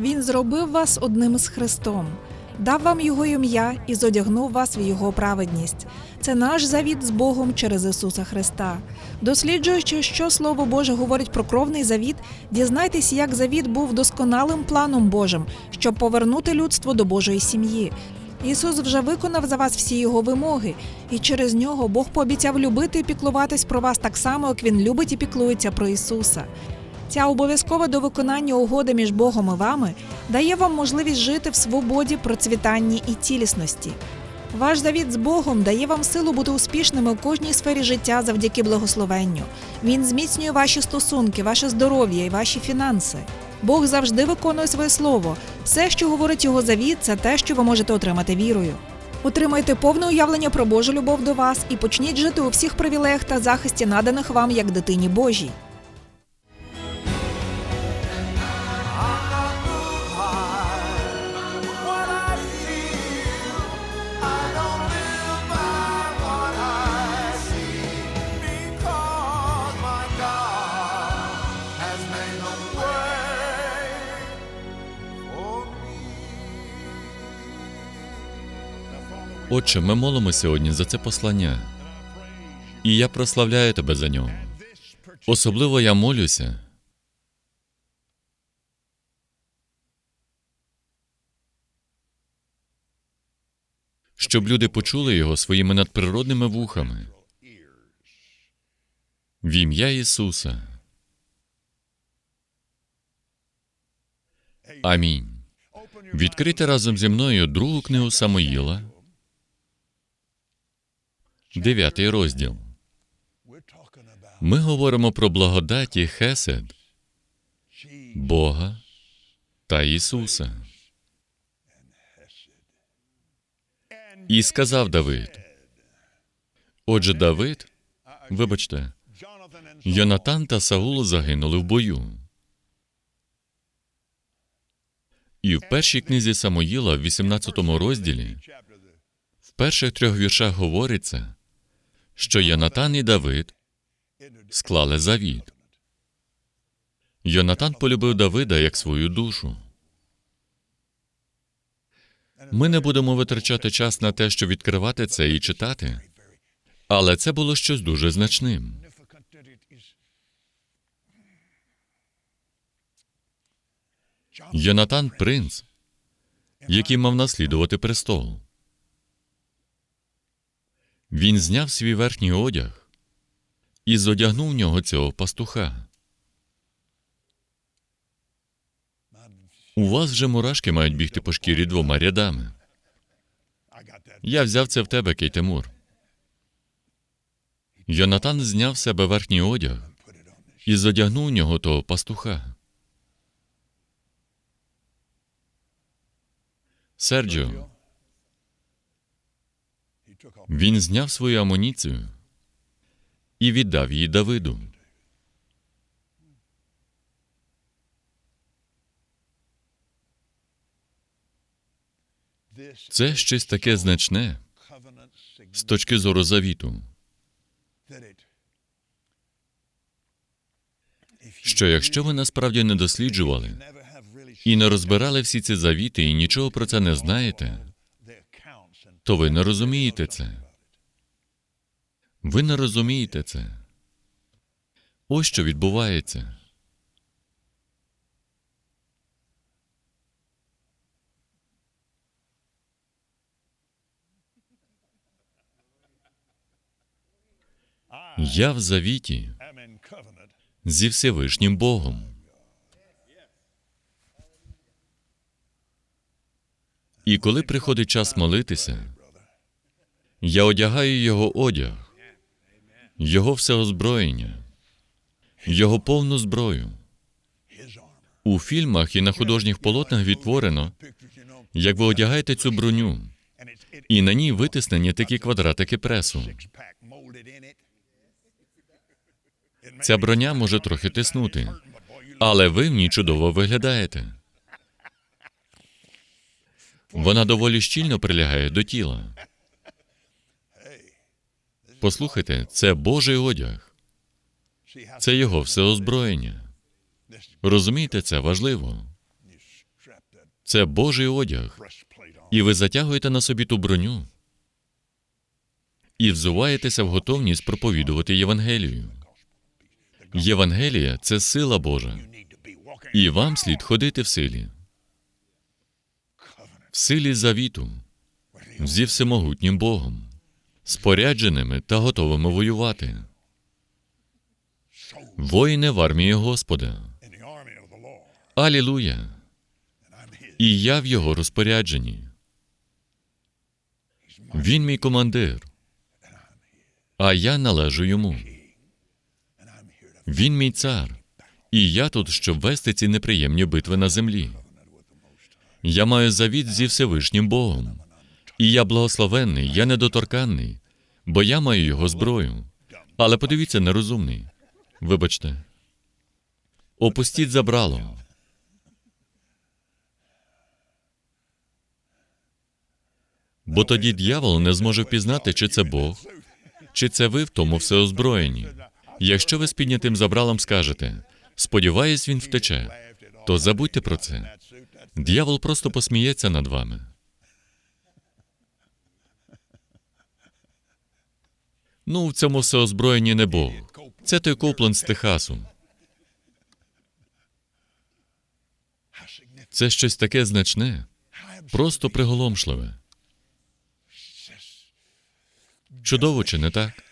Він зробив вас одним з Христом, дав вам Його ім'я і зодягнув вас в Його праведність. Це наш завіт з Богом через Ісуса Христа. Досліджуючи, що Слово Боже говорить про кровний завіт, дізнайтесь, як завіт був досконалим планом Божим, щоб повернути людство до Божої сім'ї. Ісус вже виконав за вас всі його вимоги, і через нього Бог пообіцяв любити і піклуватись про вас так само, як Він любить і піклується про Ісуса. Ця обов'язкова до виконання угоди між Богом і вами дає вам можливість жити в свободі, процвітанні і цілісності. Ваш завіт з Богом дає вам силу бути успішними у кожній сфері життя завдяки благословенню. Він зміцнює ваші стосунки, ваше здоров'я і ваші фінанси. Бог завжди виконує своє слово. Все, що говорить його завіт, це те, що ви можете отримати вірою. Отримайте повне уявлення про Божу любов до вас і почніть жити у всіх привілеях та захисті, наданих вам як дитині Божій. Отче, ми молимо сьогодні за це послання, і я прославляю тебе за нього. Особливо я молюся. Щоб люди почули його своїми надприродними вухами. В ім'я Ісуса. Амінь. Відкрийте разом зі мною другу книгу Самоїла, дев'ятий розділ. Ми говоримо про благодаті Хесед, Бога та Ісуса. І сказав Давид. Отже, Давид, вибачте, Йонатан та Саул загинули в бою. І в першій книзі Самоїла, в 18 розділі, в перших трьох віршах говориться, що Йонатан і Давид склали завіт. Йонатан полюбив Давида як свою душу. Ми не будемо витрачати час на те, щоб відкривати це і читати, але це було щось дуже значним. Йонатан принц, який мав наслідувати престол. Він зняв свій верхній одяг і зодягнув в нього цього пастуха. У вас вже мурашки мають бігти по шкірі двома рядами. Я взяв це в тебе, Кейтемур. Йонатан зняв з себе верхній одяг і зодягнув в нього того пастуха. Серджіо, він зняв свою амуніцію і віддав її Давиду. Це щось таке значне з точки зору завіту, що якщо ви насправді не досліджували і не розбирали всі ці завіти і нічого про це не знаєте, то ви не розумієте це. Ви не розумієте це. Ось що відбувається. Я в завіті зі Всевишнім Богом. І коли приходить час молитися, я одягаю його одяг, його все озброєння, його повну зброю. У фільмах і на художніх полотнах відтворено, як ви одягаєте цю броню, і на ній витиснені такі квадратики пресу. Ця броня може трохи тиснути, але ви в ній чудово виглядаєте. Вона доволі щільно прилягає до тіла. Послухайте, це Божий одяг, це його всеозброєння. Розумієте, це важливо. Це Божий одяг. І ви затягуєте на собі ту броню і взуваєтеся в готовність проповідувати Євангелію. Євангелія це сила Божа, і вам слід ходити в силі, в силі завіту зі всемогутнім Богом, спорядженими та готовими воювати. Воїни в армії Господа. Алілуя! І я в його розпорядженні. Він мій командир, а я належу йому. Він мій цар, і я тут, щоб вести ці неприємні битви на землі. Я маю завіт зі Всевишнім Богом. І я благословенний, я недоторканний, бо я маю його зброю. Але подивіться, нерозумний. Вибачте. Опустіть забрало. Бо тоді дьявол не зможе впізнати, чи це Бог, чи це ви в тому всеозброєні. Якщо ви з піднятим забралом скажете, сподіваюсь, він втече, то забудьте про це. Дьявол просто посміється над вами. Ну, в цьому всеозброєнні не Бог. Це той Копланд з Техасу. Це щось таке значне, просто приголомшливе. Чудово, чи не так?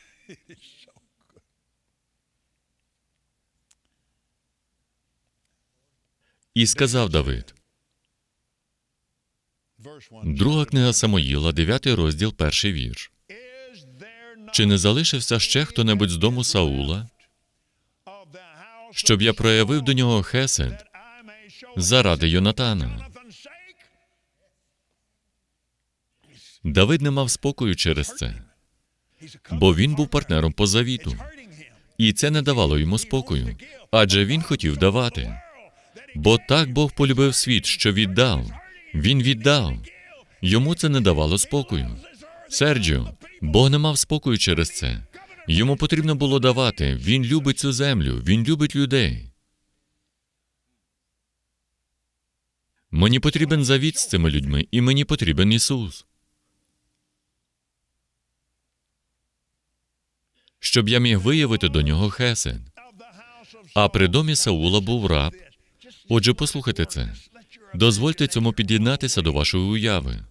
І сказав Давид, друга книга Самоїла, 9 розділ, перший вірш. Чи не залишився ще хто-небудь з дому Саула, щоб я проявив до нього хесед заради Йонатана? Давид не мав спокою через це, бо він був партнером по завіту, і це не давало йому спокою, адже він хотів давати. Бо так Бог полюбив світ, що віддав. Він віддав. Йому це не давало спокою. Серджіо, Бог не мав спокою через це. Йому потрібно було давати. Він любить цю землю, він любить людей. Мені потрібен завіт з цими людьми, і мені потрібен Ісус. Щоб я міг виявити до нього of А при домі Саула був раб. Отже, послухайте це. Дозвольте цьому під'єднатися до вашої уяви.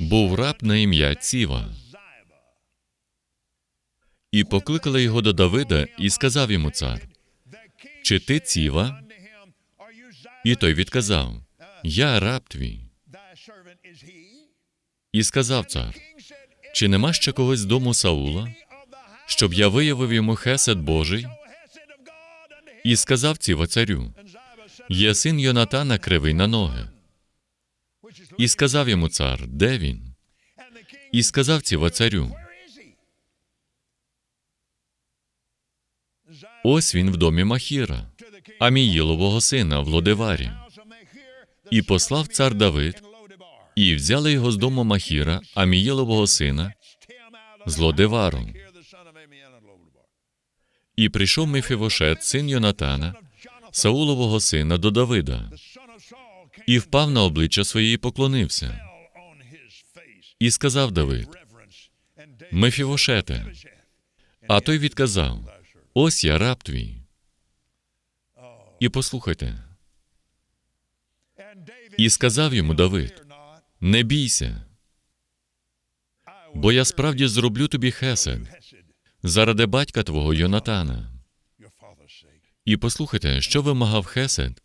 Був раб на ім'я Ціва. І покликали його до Давида і сказав йому цар, чи ти Ціва? І той відказав, я раб твій. І сказав цар, чи нема ще когось з дому Саула, щоб я виявив йому хесед Божий? І сказав Ціва царю, є син Йонатана кривий на ноги. І сказав йому цар, де він? І сказав Ціва царю, ось він в домі Махіра, Аміїлового сина в Лодеварі. І послав цар Давид, і взяли його з дому Махіра, Аміїлового сина, з Лодевару. І прийшов Мефівошет, син Йонатана, Саулового сина, до Давида, і впав на обличчя своє і поклонився. І сказав Давид, Мефівошете. А той відказав, ось я раб твій. І послухайте, і сказав йому Давид, не бійся, бо я справді зроблю тобі хесед заради батька твого Йонатана. І послухайте, що вимагав Хесед,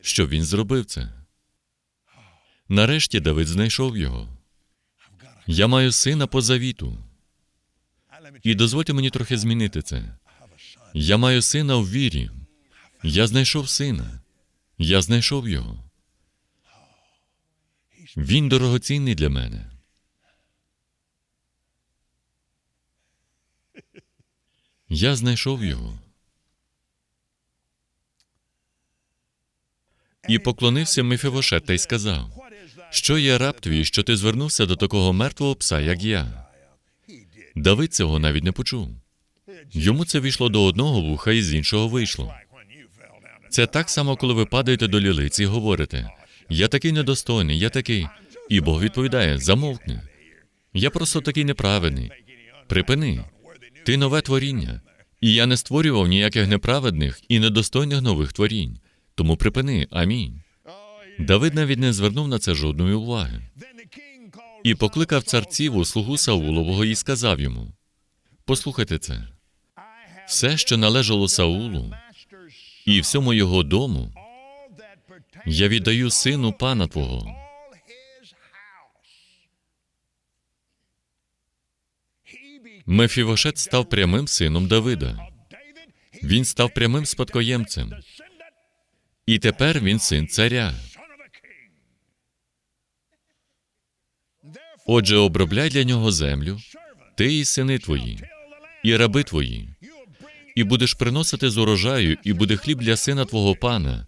щоб він зробив це. Нарешті Давид знайшов його. Я маю сина по завіту. І дозвольте мені трохи змінити це. Я маю сина в вірі. Я знайшов сина. Я знайшов його. Він дорогоцінний для мене. Я знайшов його. І поклонився Мефівошет та й сказав: Що я раб твій, що ти звернувся до такого мертвого пса, як я? Давид цього навіть не почув. Йому це війшло до одного вуха і з іншого вийшло. Це так само, коли ви падаєте до лілиці і говорите: Я такий недостойний, я такий. І Бог відповідає: замовкни. Я просто такий неправедний. Припини. Ти нове творіння. І я не створював ніяких неправедних і недостойних нових творінь. Тому припини. Амінь. Давид навіть не звернув на це жодної уваги. І покликав царців у слугу Саулового і сказав йому: Послухайте це. Все, що належало Саулу і всьому його дому, я віддаю сину пана твого. Мефівошет став прямим сином Давида. Він став прямим спадкоємцем. І тепер він син царя. Отже, обробляй для нього землю, ти і сини твої, і раби твої, і будеш приносити з урожаю, і буде хліб для сина твого пана,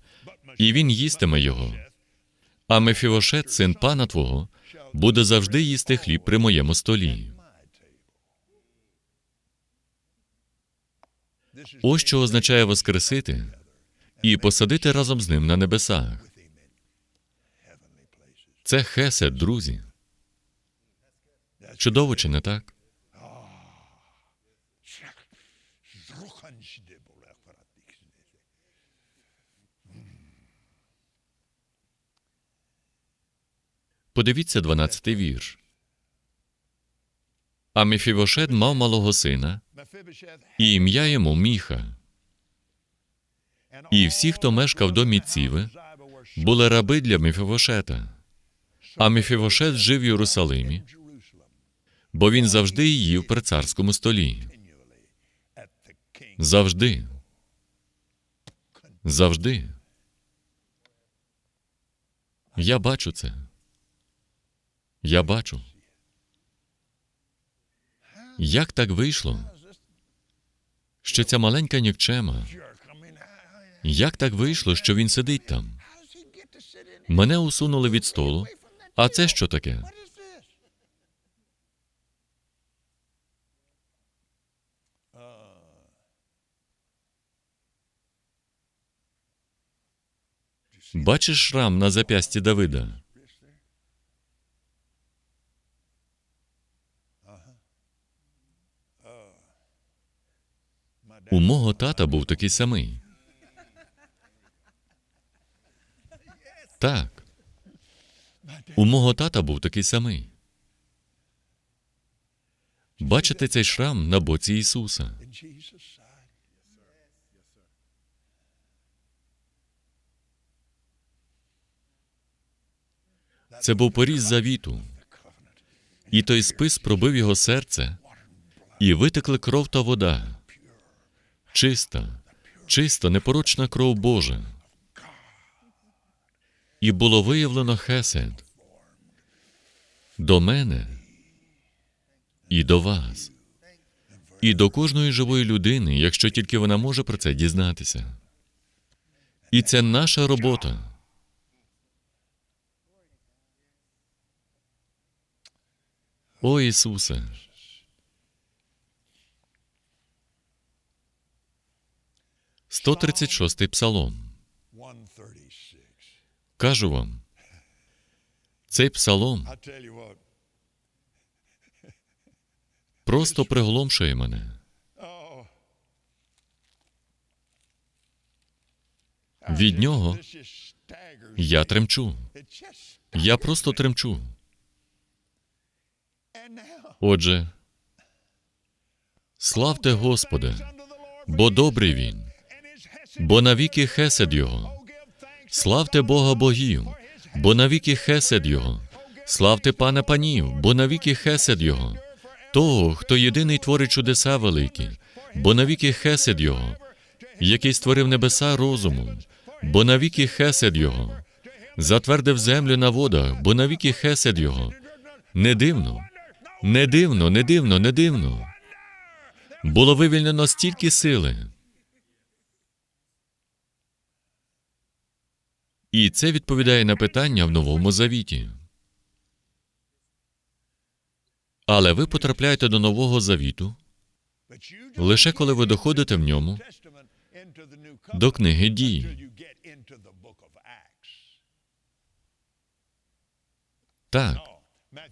і він їстиме його. А Мефівошет, син пана твого, буде завжди їсти хліб при моєму столі. Ось що означає воскресити і посадити разом з ним на небесах. Це хесед, друзі. Чудово, чи не так? Подивіться 12-й вірш. А Мефівошет мав малого сина, і ім'я йому Міха. І всі, хто мешкав в домі Ціви, були раби для Мефівошета. А Мефівошет жив в Єрусалимі, бо він завжди їв при царському столі. Завжди. Завжди. Я бачу це. Я бачу. Як так вийшло, що ця маленька нікчема, як так вийшло, що він сидить там? Мене усунули від столу. А це що таке? Бачиш шрам на зап'ясті Давида? У мого тата був такий самий. Так. У мого тата був такий самий. Бачите цей шрам на боці Ісуса? Це був поріз завіту. І той спис пробив його серце, і витекли кров та вода. Чиста, чиста, непорочна кров Божа. І було виявлено хесед до мене і до вас, і до кожної живої людини, якщо тільки вона може про це дізнатися. І це наша робота. О Ісусе! Сто тридцять шостий псалом. Кажу вам, цей псалом просто приголомшує мене. Від нього я тремчу. Я просто тремчу. Отже, славте Господа, бо добрий Він, бо навіки хесед Його. Славте Бога богів, бо навіки хесед Його. Славте Пана панів, бо навіки хесед Його. Того, хто єдиний творить чудеса великі, бо навіки хесед Його, який створив небеса розумом, бо навіки хесед Його. Затвердив землю на водах, бо навіки хесед Його. Не дивно, не дивно, не дивно, не дивно. Було вивільнено стільки сили. І це відповідає на питання в Новому Завіті. Але ви потрапляєте до Нового Завіту лише коли ви доходите в ньому до книги дій. Так,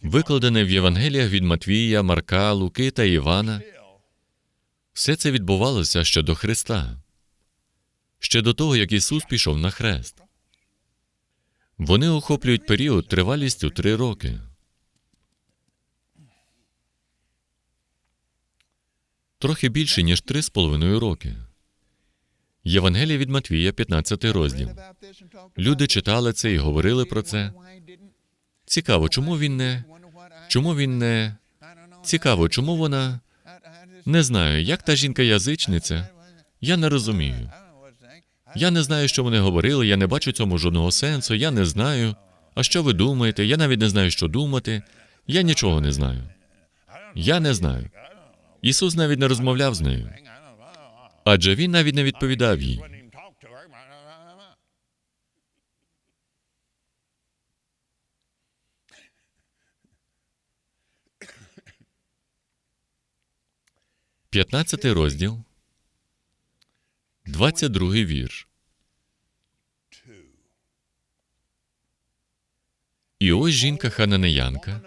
викладене в Євангеліях від Матвія, Марка, Луки та Івана, все це відбувалося ще до Христа, ще до того, як Ісус пішов на хрест. Вони охоплюють період тривалістю три роки. Трохи більше, ніж три з половиною роки. Євангелія від Матвія, 15 розділ. Люди читали це і говорили про це. Цікаво, чому він не. Чому він не. Цікаво, чому вона. Не знаю, як та жінка язичниця. Я не розумію. Я не знаю, що вони говорили, я не бачу цьому жодного сенсу, я не знаю. А що ви думаєте? Я навіть не знаю, що думати. Я нічого не знаю. Я не знаю. Ісус навіть не розмовляв з нею, адже він навіть не відповідав їй. 15 розділ, 22 вірш. І ось жінка хананеянка,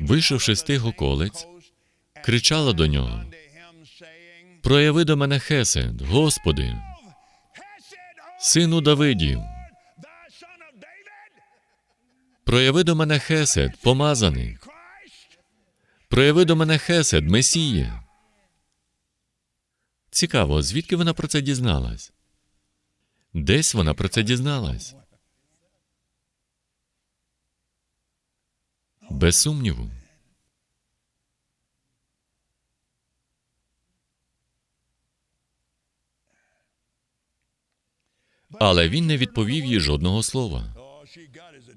вийшовши з тих околиць, кричала до нього: Прояви до мене хесед, Господи, сину Давидів, прояви до мене хесед, помазаний, прояви до мене хесед, Месія. Цікаво, звідки вона про це дізналась? Десь вона про це дізналась. Без сумніву. Але він не відповів їй жодного слова.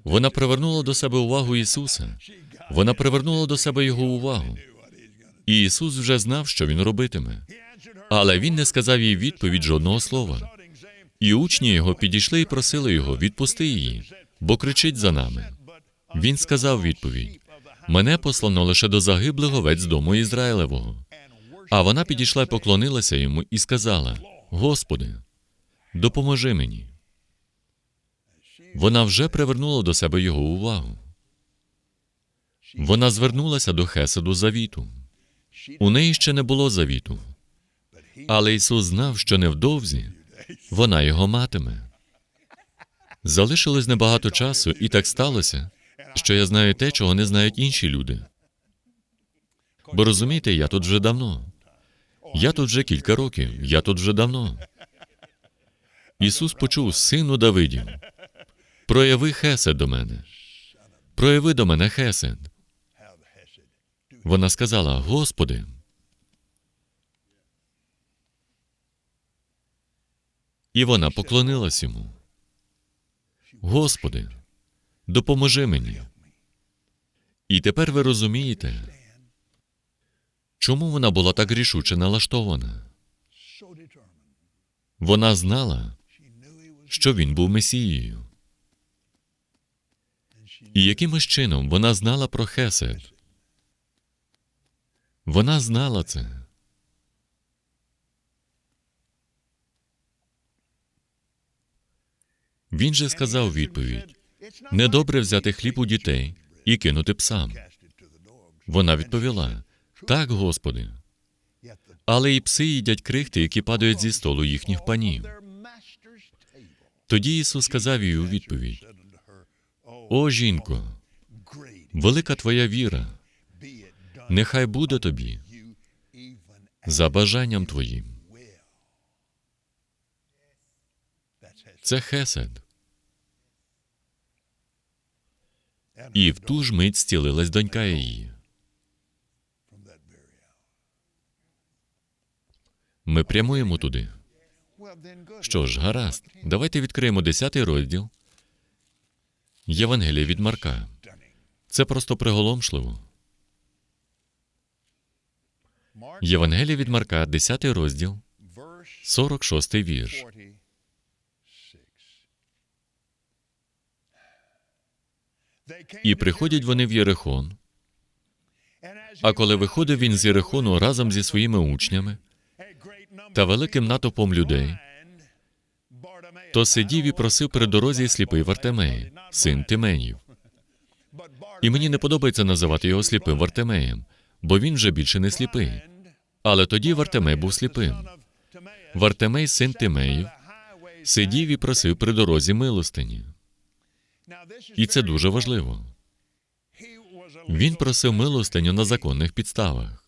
Вона привернула до себе увагу Ісуса. Вона привернула до себе його увагу. І Ісус вже знав, що він робитиме. Але він не сказав їй відповідь жодного слова. І учні його підійшли і просили його відпусти її, бо кричить за нами. Він сказав відповідь: Мене послано лише до загиблих овець дому Ізраїлевого. А вона підійшла й поклонилася йому і сказала: Господи, допоможи мені. Вона вже привернула до себе його увагу. Вона звернулася до Хеседу завіту. У неї ще не було завіту. Але Ісус знав, що невдовзі вона його матиме. Залишилось небагато часу, і так сталося, що я знаю те, чого не знають інші люди. Бо розумієте, я тут вже давно. Я тут вже кілька років, я тут вже давно. Ісус почув сину Давидів. Прояви хесед до мене. Прояви до мене хесед. Вона сказала: Господи. І вона поклонилась йому. Господи, допоможи мені. І тепер ви розумієте, чому вона була так рішуче налаштована. Вона знала, що він був месією. І якимось чином вона знала про Хесед. Вона знала це. Він же сказав відповідь: недобре взяти хліб у дітей і кинути псам. Вона відповіла: Так, Господи. Але і пси їдять крихти, які падають зі столу їхніх панів. Тоді Ісус сказав їй у відповідь: О, жінко, велика твоя віра, нехай буде тобі за бажанням твоїм. Це хесед. І в ту ж мить зцілилась донька її. Ми прямуємо туди. Що ж, гаразд, давайте відкриємо 10 розділ Євангелія від Марка. Це просто приголомшливо. Євангелія від Марка, 10 розділ, 46 вірш. 46. They came І приходять вони в Єрихон. А коли виходив він з Єрихону разом зі своїми учнями та великим натовпом людей, то сидів і просив при дорозі сліпий Вартемей, син Тименів. І мені не подобається називати його сліпим Вартемеєм, бо він вже більше не сліпий. Але тоді Вартемей був сліпим. Вартемей, син Тимеїв, сидів і просив при дорозі милостині. І це дуже важливо. Він просив милостиню на законних підставах.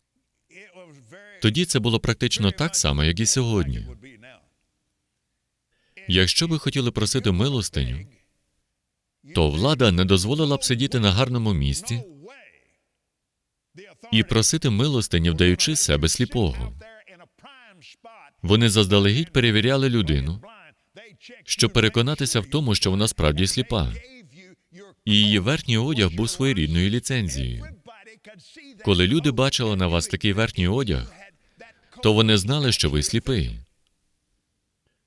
Тоді це було практично так само, як і сьогодні. Якщо ви хотіли просити милостиню, то влада не дозволила б сидіти на гарному місці і просити милостині, вдаючи себе сліпого. Вони заздалегідь перевіряли людину, щоб переконатися в тому, що вона справді сліпа, і її верхній одяг був своєрідною ліцензією. Коли люди бачили на вас такий верхній одяг, то вони знали, що ви сліпий.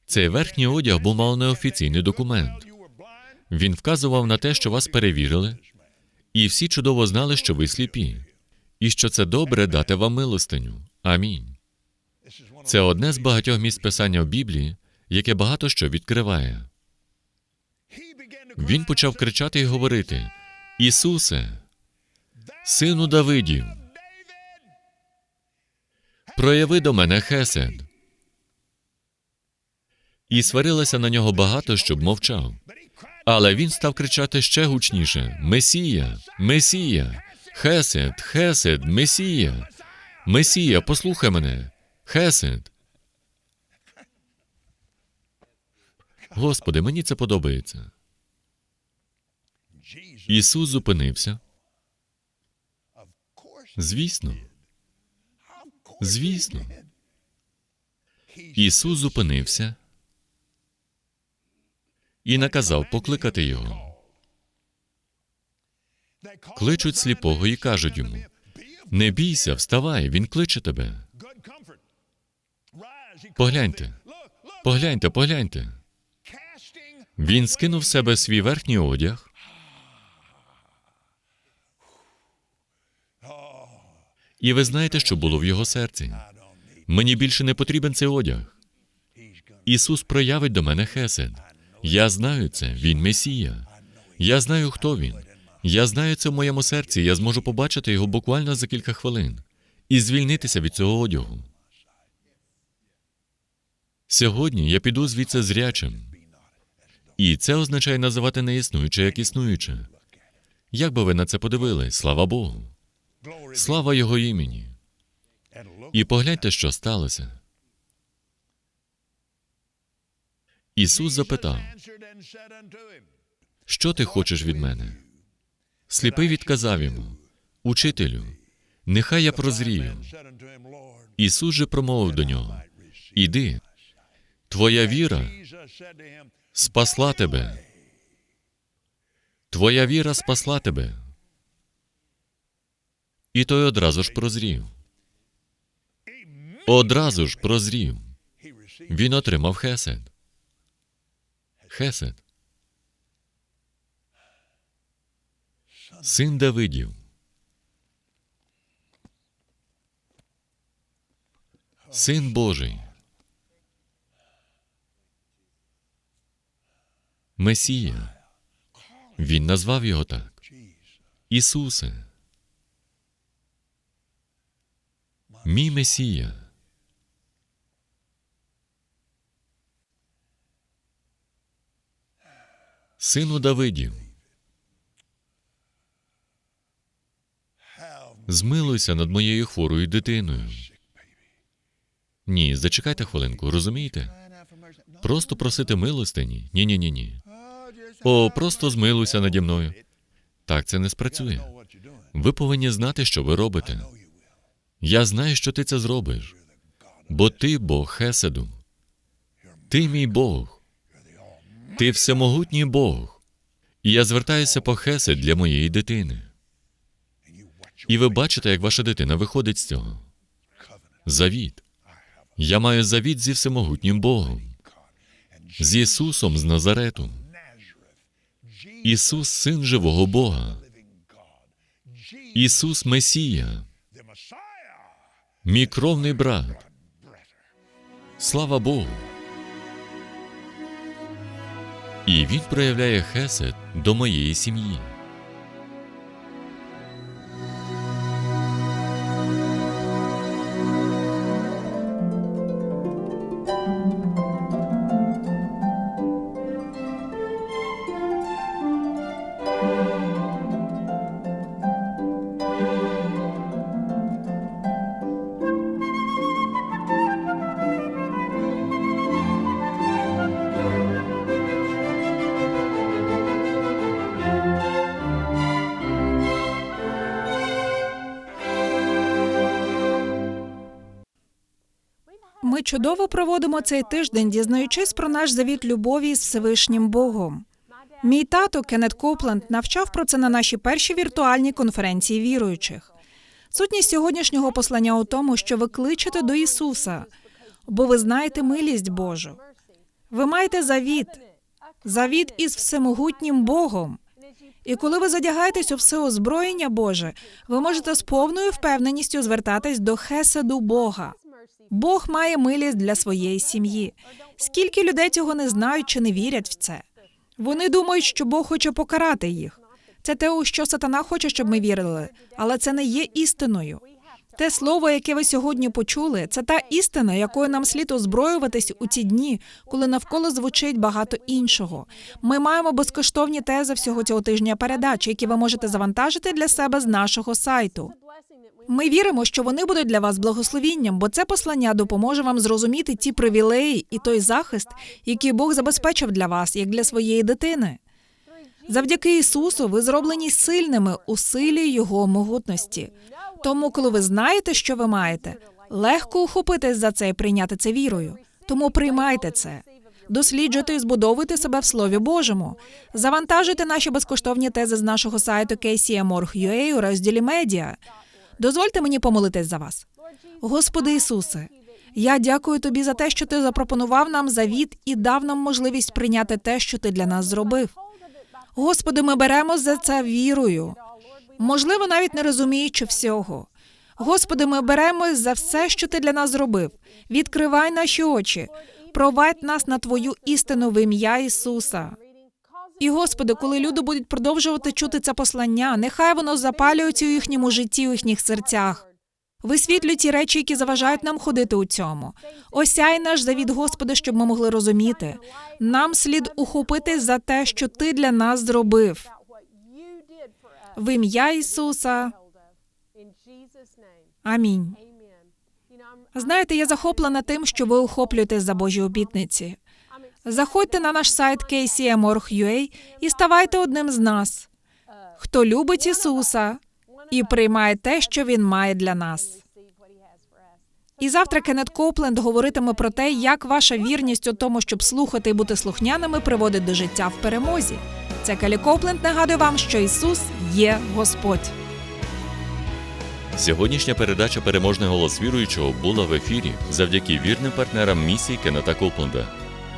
Цей верхній одяг був мав неофіційний документ. Він вказував на те, що вас перевірили, і всі чудово знали, що ви сліпі, і що це добре дати вам милостиню. Амінь. Це одне з багатьох місць писання в Біблії, яке багато що відкриває. Він почав кричати і говорити: Ісусе, сину Давидів, прояви до мене хесед. І сварилося на нього багато, щоб мовчав. Але він став кричати ще гучніше: Месія, Месія, Хесед, Хесед, Месія, Месія, послухай мене, Хесед. Господи, мені це подобається. Ісус зупинився. Звісно, звісно. Ісус зупинився і наказав покликати його. Кличуть сліпого і кажуть йому: Не бійся, вставай, він кличе тебе. Погляньте, погляньте, погляньте. Він скинув з себе свій верхній одяг. І ви знаєте, що було в його серці. Мені більше не потрібен цей одяг. Ісус проявить до мене хесед. Я знаю це, Він Месія. Я знаю, хто він. Я знаю це в моєму серці. Я зможу побачити його буквально за кілька хвилин і звільнитися від цього одягу. Сьогодні я піду звідси зрячим. І це означає називати неіснуюче як існуюче. Як би ви на це подивились? Слава Богу. Слава Його імені. І погляньте, що сталося. Ісус запитав, що ти хочеш від мене? Сліпий відказав йому, Учителю, нехай я прозрію. Ісус же промовив до нього: Іди, твоя віра спасла тебе. Твоя віра спасла тебе. І той одразу ж прозрів. Одразу ж прозрів. Він отримав хесед. Хесед. Син Давидів. Син Божий. Месія. Він назвав його так. Ісусе. Мій Месія. Сину Давидів. Змилуйся над моєю хворою дитиною. Ні, зачекайте хвилинку, розумієте? Просто просити милостині. Ні, ні, ні, ні. О, просто змилуйся наді мною. Так це не спрацює. Ви повинні знати, що ви робите. Я знаю, що ти це зробиш, бо ти Бог Хеседу. Ти мій Бог. Ти всемогутній Бог. І я звертаюся по Хесед для моєї дитини. І ви бачите, як ваша дитина виходить з цього. Завіт. Я маю завіт зі всемогутнім Богом, з Ісусом з Назарету. Ісус син живого Бога. Ісус Месія, мій кровний брат. Слава Богу. І він проявляє хесед до моєї сім'ї. Чудово проводимо цей тиждень, дізнаючись про наш завіт любові з Всевишнім Богом. Мій тато Кеннет Копленд навчав про це на нашій першій віртуальній конференції віруючих. Сутність сьогоднішнього послання у тому, що ви кличете до Ісуса, бо ви знаєте милість Божу. Ви маєте завіт, завіт із всемогутнім Богом. І коли ви задягаєтесь у все озброєння Боже, ви можете з повною впевненістю звертатись до хеседу Бога. Бог має милість для своєї сім'ї. Скільки людей цього не знають чи не вірять в це? Вони думають, що Бог хоче покарати їх. Це те, у що сатана хоче, щоб ми вірили, але це не є істиною. Те слово, яке ви сьогодні почули, це та істина, якою нам слід озброюватись у ці дні, коли навколо звучить багато іншого. Ми маємо безкоштовні тези всього цього тижня передач, які ви можете завантажити для себе з нашого сайту. Ми віримо, що вони будуть для вас благословінням, бо це послання допоможе вам зрозуміти ті привілеї і той захист, який Бог забезпечив для вас, як для своєї дитини. Завдяки Ісусу ви зроблені сильними у силі Його могутності. Тому, коли ви знаєте, що ви маєте, легко ухопитись за це і прийняти це вірою. Тому приймайте це. Досліджуйте і збудовуйте себе в Слові Божому. Завантажуйте наші безкоштовні тези з нашого сайту KCM.org.ua у розділі медіа. Дозвольте мені помолитись за вас. Господи Ісусе, я дякую тобі за те, що ти запропонував нам завіт і дав нам можливість прийняти те, що ти для нас зробив. Господи, ми беремо за це вірою. Можливо, навіть не розуміючи всього. Господи, ми беремо за все, що ти для нас зробив. Відкривай наші очі, провадь нас на Твою істину в ім'я Ісуса. І, Господи, коли люди будуть продовжувати чути це послання, нехай воно запалюється у їхньому житті, у їхніх серцях. Висвітлюй ті речі, які заважають нам ходити у цьому. Осяй наш завіт, Господи, щоб ми могли розуміти. Нам слід ухопитись за те, що Ти для нас зробив. В ім'я Ісуса. Амінь. Знаєте, я захоплена тим, що ви охоплюєтесь за Божі обітниці. Заходьте на наш сайт kcm.org.ua і ставайте одним з нас, хто любить Ісуса і приймає те, що Він має для нас. І завтра Кеннет Копленд говоритиме про те, як ваша вірність у тому, щоб слухати і бути слухняними, приводить до життя в перемозі. Це Келі Копленд нагадує вам, що Ісус є Господь. Сьогоднішня передача Переможний голос віруючого була в ефірі завдяки вірним партнерам місії Кеннета Копленда.